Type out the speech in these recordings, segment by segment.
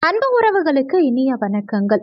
அன்பு உறவுகளுக்கு இனிய வணக்கங்கள்.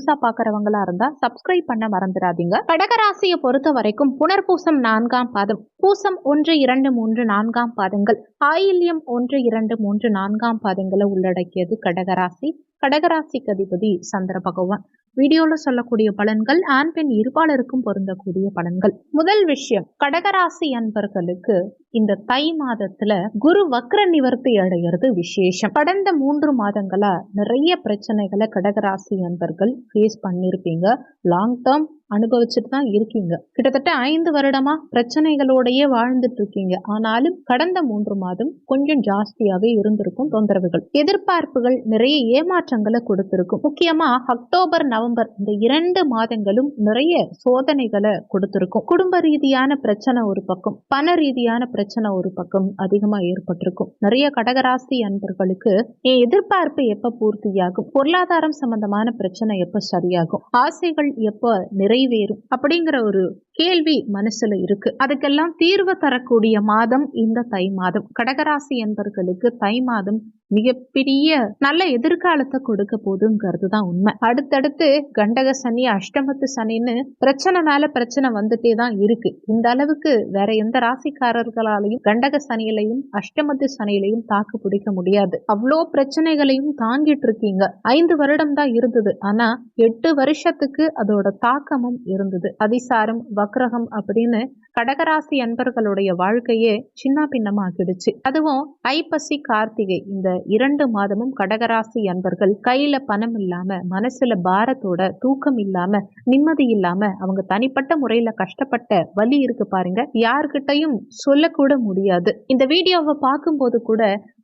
புதுசா பாக்குறவங்களா இருந்தா சப்ஸ்கிரைப் பண்ண மறந்துடாதீங்க. கடகராசியை பொறுத்த வரைக்கும் புனர்பூசம் நான்காம் பாதம். பூசம் ஒன்று இரண்டு மூன்று நான்காம் பாதங்கள். ஆயில்யம் ஒன்று இரண்டு மூன்று நான்காம் பாதங்களை உள்ளடக்கியது கடகராசி. கடகராசிக்கு அதிபதி சந்திர பகவான். வீடியோல சொல்லக்கூடிய பலன்கள் ஆண் பெண் இருபாலருக்கும் பொருந்தக்கூடிய பலன்கள். முதல் விஷயம் கடகராசி அன்பர்களுக்கு இந்த தை மாதத்துல குரு வக்ர நிவர்த்தி அடைகிறது விசேஷம். கடந்த மூன்று மாதங்களா நிறைய பிரச்சனைகளை கடகராசி அன்பர்கள் ஃபேஸ் பண்ணிருப்பீங்க. லாங் டேர்ம் அனுபவிச்சுட்டு தான் இருக்கீங்க. கிட்டத்தட்ட ஐந்து வருடமா பிரச்சனைகளோடையே வாழ்ந்துட்டு இருக்கீங்க ஆனாலும் கடந்த மூன்று மாதம் கொஞ்சம் ஜாஸ்தியாவே இருந்திருக்கும் தொந்தரவுகள். எதிர்பார்ப்புகள் நிறைய ஏமாற்றங்களை கொடுத்திருக்கும். முக்கியமா அக்டோபர் நவம்பர் இந்த இரண்டு மாதங்களும் நிறைய சோதனைகளை கொடுத்திருக்கும். குடும்ப ரீதியான பிரச்சனை ஒரு பக்கம் பண ரீதியான பிரச்சனை ஒரு பக்கம் அதிகமா ஏற்பட்டிருக்கும். நிறைய கடகராசி அன்பர்களுக்கு என் எதிர்பார்ப்பு எப்ப பூர்த்தியாகும்? பொருளாதாரம் சம்பந்தமான பிரச்சனை எப்ப சரியாகும்? ஆசைகள் எப்ப நிறைவேறும் அப்படிங்கிற ஒரு கேள்வி மனசுல இருக்கு. அதுக்கெல்லாம் தீர்வு தரக்கூடிய மாதம் இந்த தை மாதம். கடகராசி என்பர்களுக்கு தை மாதம் மிகப்பெரிய நல்ல எதிர்காலத்தை கொடுக்க போதுங்கிறது தான் உண்மை. அடுத்தடுத்து கண்டக சனி அஷ்டமத்து சனின்னு பிரச்சனை மேல பிரச்சனை வந்துட்டே தான் இருக்கு. இந்த அளவுக்கு வேற எந்த ராசிக்காரர்களாலையும் கண்டக சனியிலையும் அஷ்டமத்து சனியிலையும் தாக்கு பிடிக்க முடியாது. அவ்வளோ பிரச்சனைகளையும் தாங்கிட்டு இருக்கீங்க. ஐந்து வருடம் தான் இருந்தது. ஆனா எட்டு வருஷத்துக்கு அதோட தாக்கமும் இருந்தது. அதிசாரம் வக்ரகம் அப்படின்னு கடகராசி அன்பர்களுடைய வாழ்க்கையே சின்ன பின்னமாக்கிடுச்சு அதுவும் ஐப்பசி கார்த்திகை இந்த இரண்டு மாதமும் கடகராசி அன்பர்கள் கையில பணம் இல்லாம மனசுல பாரத்தோட தூக்கம் இல்லாம நிம்மதி இல்லாம அவங்க தனிப்பட்ட முறையில கஷ்டப்பட்ட வலி இருக்கு பாருங்க. யார்கிட்டையும் சொல்லக்கூட முடியாது. இந்த வீடியோவை பார்க்கும்போது கூட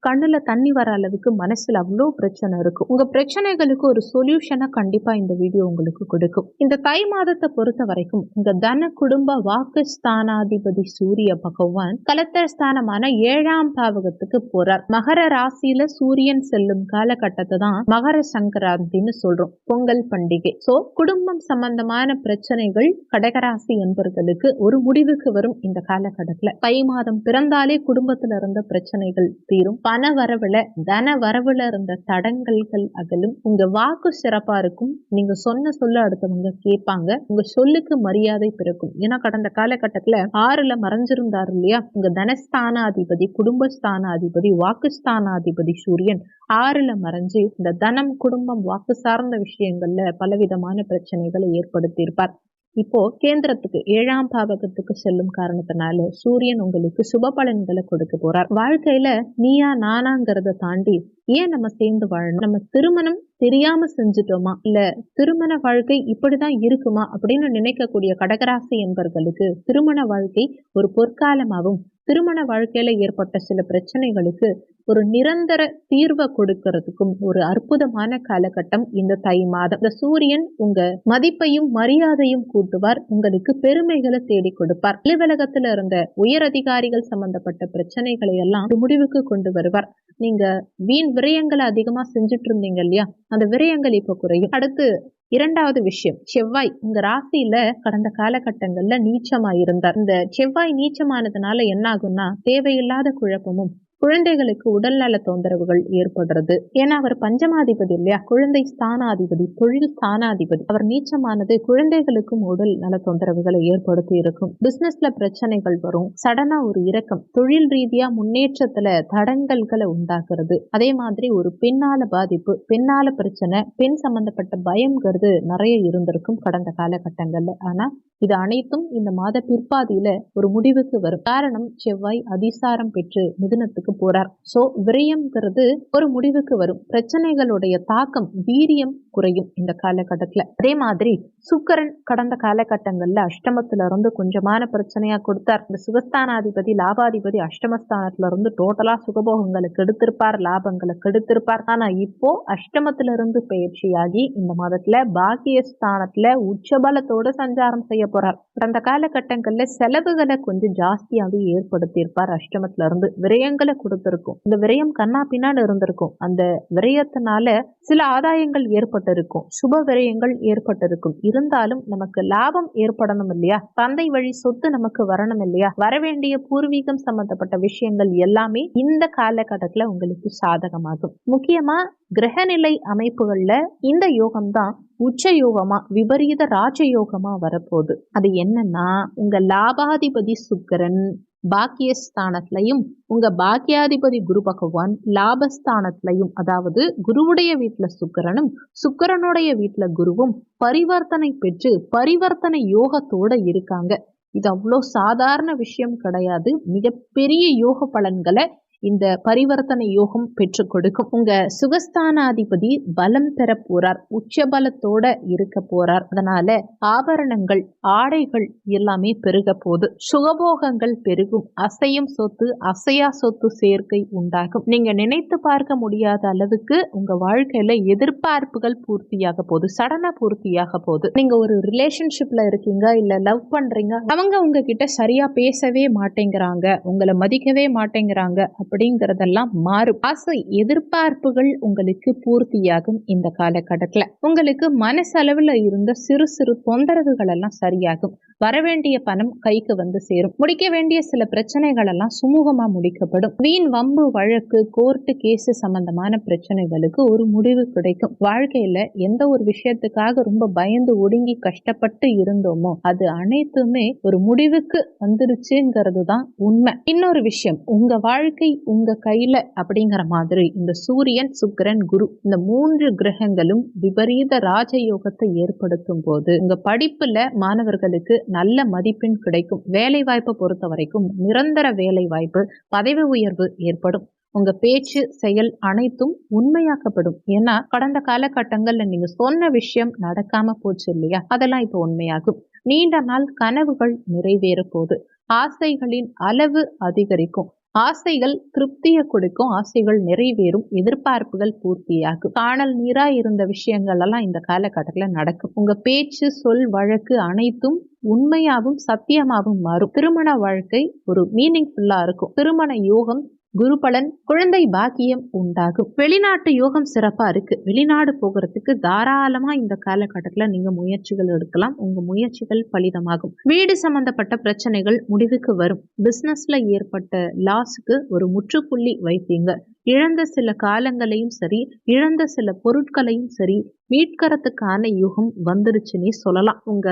கண்ணுல தண்ணி வர அளவுக்கு மனசுல அவ்வளோ பிரச்சனை இருக்கும் உங்க பிரச்சனைகளுக்கு ஒரு சொல்யூஷனை கண்டிப்பா இந்த வீடியோ உங்களுக்கு கொடுக்கும். இந்த தை மாதத்தை பொறுத்த வரைக்கும் உங்க தன குடும்ப வாக்கு ஸ்தானாதிபதி சூரிய பகவான் கலத்தர் ஸ்தானமான ஏழாம் பாவகத்துக்கு போறார். மகர ராசியில சூரியன் செல்லும் காலகட்டத்தை தான் மகர சங்கராந்தின்னு சொல்றோம் பொங்கல் பண்டிகை. சோ குடும்பம் சம்பந்தமான பிரச்சனைகள் கடகராசி என்பர்களுக்கு ஒரு முடிவுக்கு வரும் இந்த காலகட்டத்துல. தை மாதம் பிறந்தாலே குடும்பத்துல இருந்த பிரச்சனைகள் தீரும். பண வரவுல தன வரவுல இருந்த தடங்கல்கள் அகலும். உங்க வாக்கு சிறப்பா இருக்கும். நீங்க சொன்ன சொல்ல அடுத்தவங்க கேட்பாங்க. உங்க சொல்லுக்கு மரியாதை பிறக்கும். ஏன்னா கடந்த காலகட்டத்துல ஆறுல மறைஞ்சிருந்தாரு இல்லையா? உங்க தனஸ்தானாதிபதி குடும்பஸ்தானாதிபதி வாக்குஸ்தானாதிபதி சூரியன் ஆறுல மறைஞ்சு இந்த தனம் குடும்பம் வாக்கு சார்ந்த விஷயங்கள்ல பலவிதமான பிரச்சனைகளை ஏற்படுத்தியிருப்பார். இப்போ கேந்திரத்துக்கு ஏழாம் பாவகத்துக்கு செல்லும் காரணத்தினால சூரியன் உங்களுக்கு சுப பலன்களை கொடுக்க போறார். வாழ்க்கையில நீயா நானாங்கிறத தாண்டி ஏன் நம்ம சேர்ந்து வாழணும்? நம்ம திருமணம் தெரியாம செஞ்சுட்டோமா? இல்ல திருமண வாழ்க்கை இப்படிதான் இருக்குமா? அப்படின்னு நினைக்கக்கூடிய கடகராசி என்பர்களுக்கு திருமண வாழ்க்கை ஒரு பொற்காலமாகவும் திருமண வாழ்க்கையில ஏற்பட்ட சில பிரச்சனைகளுக்கு ஒரு நிரந்தர தீர்வை கொடுக்கறதுக்கும் ஒரு அற்புதமான காலகட்டம் இந்த தை மாதம். இந்த சூரியன் உங்க மதிப்பையும் மரியாதையும் கூட்டுவார். உங்களுக்கு பெருமைகளை தேடி கொடுப்பார். அலுவலகத்துல இருந்த உயர் அதிகாரிகள் சம்பந்தப்பட்ட பிரச்சனைகளை எல்லாம் ஒரு முடிவுக்கு கொண்டு வருவார். நீங்க வீண் விரயங்களை அதிகமா செஞ்சுட்டு இருந்தீங்க இல்லையா? அந்த விரயங்கள் இப்ப குறையும். அடுத்து இரண்டாவது விஷயம் செவ்வாய் இந்த ராசியில கடந்த காலகட்டங்கள்ல நீச்சமா இருந்தார். இந்த செவ்வாய் நீச்சமானதுனால என்ன ஆகும்னா தேவையில்லாத குழப்பமும் குழந்தைகளுக்கு உடல்நல தொந்தரவுகள் ஏற்படுறது. ஏன்னா அவர் பஞ்சமாதிபதி இல்லையா? குழந்தை ஸ்தானாதிபதி தொழில் ஸ்தானாதிபதி. அவர் நீச்சமானது குழந்தைகளுக்கும் உடல் நல தொந்தரவுகளை ஏற்படுத்தி இருக்கும். பிசினஸ்ல பிரச்சனைகள் வரும். சடனா ஒரு இறக்கம் தொழில் ரீதியா முன்னேற்றத்துல தடங்கல்களை உண்டாக்குறது. அதே மாதிரி ஒரு பெண்ணால பாதிப்பு பெண்ணால பிரச்சனை பெண் சம்பந்தப்பட்ட பயம்ங்கிறது நிறைய இருந்திருக்கும் கடந்த காலகட்டங்கள்ல. ஆனா இது அனைத்தும் இந்த மாத பிற்பாதியில ஒரு முடிவுக்கு வரும். காரணம் செவ்வாய் அதிசாரம் பெற்று மிதுனத்துக்கு முடிவுக்கு போறார். சோ விரயம்ங்கிறது ஒரு முடிவுக்கு வரும். பிரச்சனைகளுடைய தாக்கம் வீரியம் குறையும் இந்த காலகட்டத்துல. அதே மாதிரி சுக்கரன் கடந்த காலகட்டங்கள்ல அஷ்டமத்துல இருந்து கொஞ்சமான பிரச்சனையா கொடுத்தார். இந்த சுகஸ்தானாதிபதி லாபாதிபதி அஷ்டமஸ்தானத்துல இருந்து டோட்டலா சுகபோகங்களை கெடுத்திருப்பார் லாபங்களை கெடுத்திருப்பார். ஆனா இப்போ அஷ்டமத்துல இருந்து பயிற்சியாகி இந்த மாதத்துல பாக்கியஸ்தானத்துல உச்சபலத்தோட சஞ்சாரம் செய்ய போறார். கடந்த காலகட்டங்கள்ல செலவுகளை கொஞ்சம் ஜாஸ்தியாகவே ஏற்படுத்தியிருப்பார் அஷ்டமத்துல இருந்து. விரயங்களை கொடுத்திருக்கும். இந்த விரயம் கண்ணா பின்னான்னு இருந்திருக்கும். அந்த விரயத்தினால சில ஆதாயங்கள் ஏற்பட்டிருக்கும். சுப விரயங்கள் ஏற்பட்டிருக்கும். இருந்தாலும் நமக்கு லாபம் ஏற்படணும் இல்லையா? தந்தை வழி சொத்து நமக்கு வரணும் இல்லையா? வரவேண்டிய பூர்வீகம் சம்பந்தப்பட்ட விஷயங்கள் எல்லாமே இந்த காலகட்டத்துல உங்களுக்கு சாதகமாகும். முக்கியமா கிரகநிலை அமைப்புகள்ல இந்த யோகம் தான் உச்ச யோகமா விபரீத ராஜயோகமா வரப்போகுது. அது என்னன்னா உங்க லாபாதிபதி சுக்கரன் பாக்கியஸ்தானத்திலையும் உங்க பாக்கியாதிபதி குரு பகவான் லாபஸ்தானத்திலையும் அதாவது குருவுடைய வீட்டுல சுக்கரனும் சுக்கரனுடைய வீட்டுல குருவும் பரிவர்த்தனை பெற்று பரிவர்த்தனை யோகத்தோட இருக்காங்க. இது அவ்வளோ சாதாரண விஷயம் கிடையாது. மிகப்பெரிய யோக பலன்களை இந்த பரிவர்த்தனை யோகம் பெற்றுக் கொடுக்கும். உங்க சுகஸ்தானாதிபதி பலம் பெற போறார். உச்ச பலத்தோட இருக்க போறார். அதனால ஆபரணங்கள் ஆடைகள் எல்லாமே பெருக போகுது. சுகபோகங்கள் பெருகும். அசையும் சொத்து அசையா சொத்து சேர்க்கை உண்டாகும். நீங்க நினைத்து பார்க்க முடியாத அளவுக்கு உங்க வாழ்க்கையில எதிர்பார்ப்புகள் பூர்த்தியாக போகுது. சடனா பூர்த்தியாக போகுது. நீங்க ஒரு ரிலேஷன்ஷிப்ல இருக்கீங்க இல்ல லவ் பண்றீங்க அவங்க உங்ககிட்ட சரியா பேசவே மாட்டேங்கிறாங்க. உங்களை மதிக்கவே மாட்டேங்கிறாங்க. அப்படிங்கறதெல்லாம் மாறும். ஆசை எதிர்பார்ப்புகள் உங்களுக்கு பூர்த்தியாகும் இந்த காலகட்டத்துல. உங்களுக்கு மனசளவுல இருந்த சிறு சிறு தொந்தரவுகள் எல்லாம் சரியாகும். வரவேண்டிய பணம் கைக்கு வந்து சேரும். முடிக்க வேண்டிய சில பிரச்சனைகள் எல்லாம் சுமூகமா முடிக்கப்படும். வீண் வம்பு வழக்கு கோர்ட்டு கேஸ் சம்பந்தமான பிரச்சனைகளுக்கு ஒரு முடிவு கிடைக்கும். வாழ்க்கையில எந்த ஒரு விஷயத்துக்காக ரொம்ப பயந்து ஒடுங்கி கஷ்டப்பட்டு இருந்தோமோ அது அனைத்துமே ஒரு முடிவுக்கு வந்துருச்சுங்கிறது தான் உண்மை. இன்னொரு விஷயம் உங்க வாழ்க்கை உங்க கையில அப்படிங்கிற மாதிரி இந்த சூரியன் சுக்கிரன் குரு இந்த மூன்று கிரகங்களும் விபரீத ராஜயோகத்தை ஏற்படுத்தும் போது உங்க படிப்புல மாணவர்களுக்கு நல்ல மதிப்பெண் கிடைக்கும். வேலை வாய்ப்பை பொறுத்த வரைக்கும் நிரந்தர வேலை வாய்ப்பு பதவி உயர்வு ஏற்படும். உங்க பேச்சு செயல் அனைத்தும் உண்மையாக்கப்படும். ஏன்னா கடந்த காலகட்டங்கள்ல நீங்க சொன்ன விஷயம் நடக்காம போச்சு இல்லையா? அதெல்லாம் இப்போ உண்மையாகும். நீண்ட நாள் கனவுகள் நிறைவேற போகுது ஆசைகளின் அளவு அதிகரிக்கும். ஆசைகள் திருப்தியை கொடுக்கும் ஆசைகள் நிறைவேறும் எதிர்பார்ப்புகள் பூர்த்தியாகும். காணல் நீரா இருந்த விஷயங்கள் எல்லாம் இந்த காலகட்டத்தில் நடக்கும். உங்க பேச்சு சொல் வழக்கு அனைத்தும் உண்மையாகவும் சத்தியமாகவும் மாறும். திருமண வாழ்க்கை ஒரு மீனிங்ஃபுல்லா இருக்கும். திருமண யோகம் குரு பலன் குழந்தை பாக்கியம் உண்டாகும். வெளிநாட்டு யோகம் சிறப்பா இருக்கு. வெளிநாடு போகிறதுக்கு தாராளமா இந்த காலகட்டத்தில் நீங்க முயற்சிகள் எடுக்கலாம். உங்க முயற்சிகள் பலிதமாகும். வீடு சம்பந்தப்பட்ட பிரச்சனைகள் முடிவுக்கு வரும். பிசினஸ்ல ஏற்பட்ட லாஸுக்கு ஒரு முற்றுப்புள்ளி வைப்பீங்க. இழந்த சில காலங்களையும் சரி இழந்த சில பொருட்களையும் சரி மீட்கறதுக்கான யுகம் வந்துருச்சுன்னே சொல்லலாம். உங்க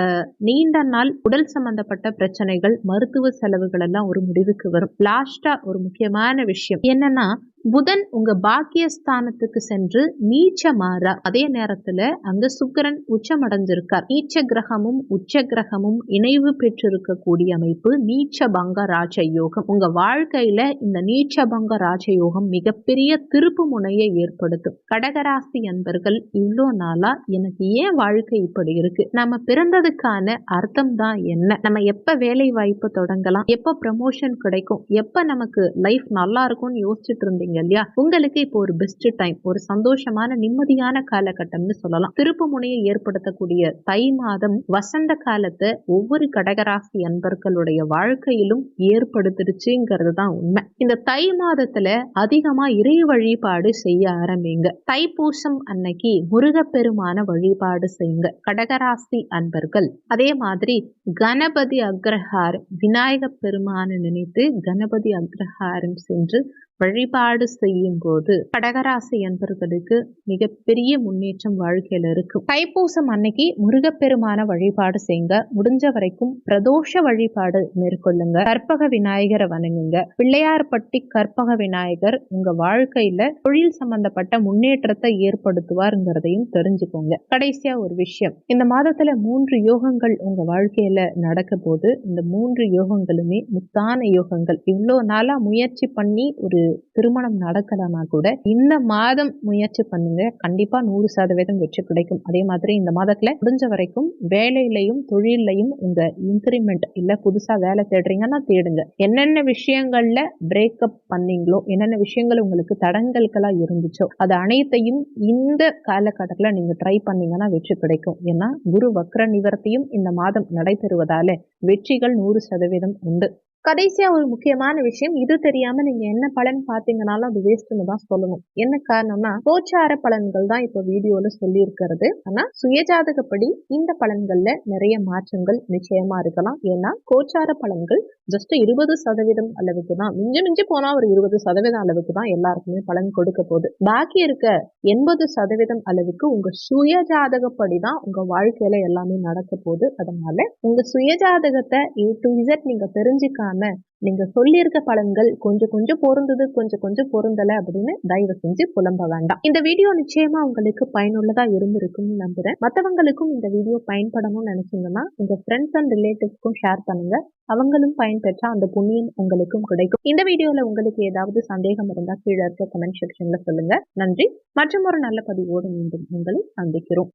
நீண்ட நாள் உடல் சம்பந்தப்பட்ட பிரச்சனைகள் மருத்துவ செலவுகள் எல்லாம் ஒரு முடிவுக்கு வரும். லாஸ்டா ஒரு முக்கியமான விஷயம் என்னன்னா புதன் உங்க பாக்கியஸ்தானத்துக்கு சென்று நீச்ச மாற அதே நேரத்துல அங்க சுக்கிரன் உச்சமடைஞ்சிருக்கார். நீச்ச கிரகமும் உச்ச கிரகமும் இணைவு பெற்றிருக்கக்கூடிய அமைப்பு நீச்ச பங்க ராஜயோகம். உங்க வாழ்க்கையில இந்த நீச்ச பங்க ராஜயோகம் மிகப்பெரிய திருப்பு முனையை ஏற்படுத்தும். கடகராசி அன்பர்கள் இவ்வளோ நாளா எனக்கு ஏன் வாழ்க்கை இப்படி இருக்கு? நம்ம பிறந்ததுக்கான அர்த்தம் தான் என்ன? நம்ம எப்ப வேலை வாய்ப்பு தொடங்கலாம்? எப்ப ப்ரமோஷன் கிடைக்கும்? எப்ப நமக்கு லைஃப் நல்லா இருக்கும்னு யோசிச்சுட்டு இருந்தீங்க? இல்லையா? உங்களுக்கு இப்போ ஒரு பெஸ்ட் டைம் ஒரு சந்தோஷமான நிம்மதியான காலகட்டம்னு சொல்லலாம். திருப்பு முனையை ஏற்படுத்தக்கூடிய தை மாதம் வசந்த காலத்தை ஒவ்வொரு கடகராசி அன்பர்களுடைய வாழ்க்கையிலும் ஏற்படுத்திடுச்சுங்கிறது தான் உண்மை. இந்த தை மாதத்துல அதிகமா இறை வழிபாடு செய்ய ஆரம்பிங்க. தைப்பூசம் அன்னைக்கு முருகப்பெருமான வழிபாடு செய்யுங்க. கடகராசி அன்பர்கள் அதே மாதிரி கணபதி அக்ரஹாரம் விநாயக பெருமானை நினைத்து கணபதி அக்ரஹாரம் சென்று வழிபாடு செய்யும் போது கடகராசி அன்பர்களுக்கு மிகப்பெரிய முன்னேற்றம் வாழ்க்கையில் இருக்கும் தைப்பூசம் அன்னைக்கு முருகப்பெருமான வழிபாடு செய்யுங்க முடிஞ்ச வரைக்கும் பிரதோஷ வழிபாடு மேற்கொள்ளுங்க. கற்பக விநாயகரை வணங்குங்க. பிள்ளையார்பட்டி கற்பக விநாயகர் உங்க வாழ்க்கையில தொழில் சம்பந்தப்பட்ட முன்னேற்றத்தை ஏற்படுத்துவாருங்கிறதையும் தெரிஞ்சுக்கோங்க. கடைசியா ஒரு விஷயம். இந்த மாதத்துல மூன்று யோகங்கள் உங்க வாழ்க்கையில நடக்க போது இந்த மூன்று யோகங்களுமே முத்தான யோகங்கள். இவ்வளோ நாளா முயற்சி பண்ணி ஒரு திருமணம் நடக்கலைன்னா கூட இந்த மாதம் முயற்சி பண்ணுங்க. கண்டிப்பா நூறு சதவீதம் வெற்றி கிடைக்கும். அதே மாதிரி இந்த மாதத்துல முடிஞ்ச வரைக்கும் வேலையிலையும் தொழிலையும் இந்த இன்க்ரிமெண்ட் இல்ல புதுசா வேலை தேடுறீங்கன்னா தேடுங்க. என்னென்ன விஷயங்கள்ல பிரேக்கப் பண்ணீங்களோ என்னென்ன விஷயங்கள் உங்களுக்கு தடங்கல்களா இருந்துச்சோ அது அனைத்தையும் இந்த காலகட்டத்துல நீங்க ட்ரை பண்ணீங்கன்னா வெற்றி கிடைக்கும். ஏன்னா குரு வக்ர நிவர்த்தியும் இந்த மாதம் நடைபெறுவதால வெற்றிகள் நூறு சதவீதம் உண்டு. கடைசியா ஒரு முக்கியமான விஷயம் இது தெரியாம நீங்க என்ன பலன் பாத்தீங்கன்னாலும் அது வேஸ்ட்னு தான் சொல்லணும். என்ன காரணம்னா கோச்சார பலன்கள் தான் இப்ப வீடியோல சொல்லி இருக்கிறது ஆனா சுயஜாதகப்படி இந்த பலன்கள்ல நிறைய மாற்றங்கள் நிச்சயமா இருக்கலாம். ஏன்னா கோச்சார பலன்கள் ஜஸ்ட் இருபது சதவீதம் அளவுக்கு தான் மிஞ்சி மிஞ்சி போனா ஒரு இருபது சதவீதம் அளவுக்கு தான் எல்லாருக்குமே பலன் கொடுக்க போகுது. பாக்கி இருக்க எண்பது சதவீதம் அளவுக்கு உங்க சுய ஜாதகப்படி தான் உங்க வாழ்க்கையில எல்லாமே நடக்க போகுது. அதனால உங்க சுய ஜாதகத்தை ஏ டு இசட் நீங்க தெரிஞ்சுக்காம நீங்க சொல்லியிருக்க பலன்கள் கொஞ்சம் கொஞ்சம் பொருந்தது கொஞ்சம் கொஞ்சம் பொருந்தல அப்படின்னு தயவு செஞ்சு புலம்ப வேண்டாம். இந்த வீடியோ நிச்சயமா உங்களுக்கு பயனுள்ளதா இருந்திருக்கும்னு நம்புறேன். மற்றவங்களுக்கும் இந்த வீடியோ பயன்படணும்னு நினைச்சீங்கன்னா உங்க ஃப்ரெண்ட்ஸ் அண்ட் ரிலேட்டிவ்ஸ்க்கும் ஷேர் பண்ணுங்க. அவங்களும் பயன்பெற்றால் அந்த புண்ணியம் உங்களுக்கும் கிடைக்கும். இந்த வீடியோல உங்களுக்கு ஏதாவது சந்தேகம் இருந்தா கீழே இருக்க கமெண்ட் செக்ஷன்ல சொல்லுங்க. நன்றி. மற்றும் ஒரு நல்ல பதிவோடு மீண்டும் உங்களை சந்திக்கிறோம்.